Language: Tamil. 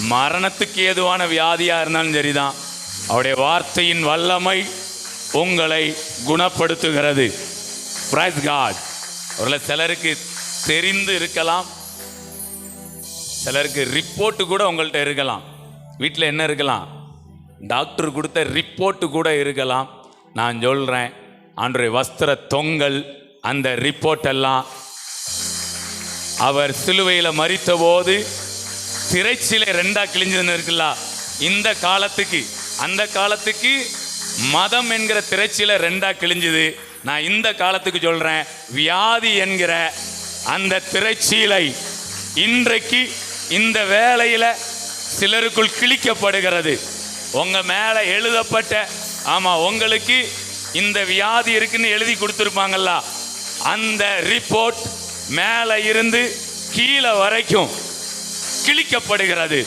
மரணத்துக்கு ஏதுவான வியாதியாக இருந்தாலும் சரிதான். அவருடைய வார்த்தையின் வல்லமை உங்களை குணப்படுத்துகிறது. பிரைஸ் காட் ஒருவேளை சிலருக்கு தெரிந்து இருக்கலாம். சிலருக்கு ரிப்போர்ட்டு கூட உங்கள்கிட்ட இருக்கலாம். வீட்டில் என்ன இருக்கலாம்? டாக்டர் கொடுத்த ரிப்போர்ட் கூட இருக்கலாம். நான் சொல்கிறேன் அன்றைய வஸ்திர தொங்கல் அந்த ரிப்போர்ட் எல்லாம் அவர் சிலுவையில் மறித்தபோது சிறைச்சிலை ரெண்டா கிழிஞ்சதுன்னு இருக்குல்ல? இந்த காலத்துக்கு அந்த காலத்துக்கு மதம் என்கிற திரைச்சிலை ரெண்டா கிழிஞ்சுது. நான் இந்த காலத்துக்கு சொல்றேன் வியாதி என்கிற அந்த திரைச்சீலை இன்றைக்கு இந்த வேலையில் சிலருக்குள் கிழிக்கப்படுகிறது. உங்க மேல எழுதப்பட்ட ஆமா உங்களுக்கு இந்த வியாதி இருக்குன்னு எழுதி கொடுத்துருப்பாங்கல்ல? அந்த ரிப்போர்ட் மேலே இருந்து கீழே வரைக்கும் கிழிக்கப்படுகிறது.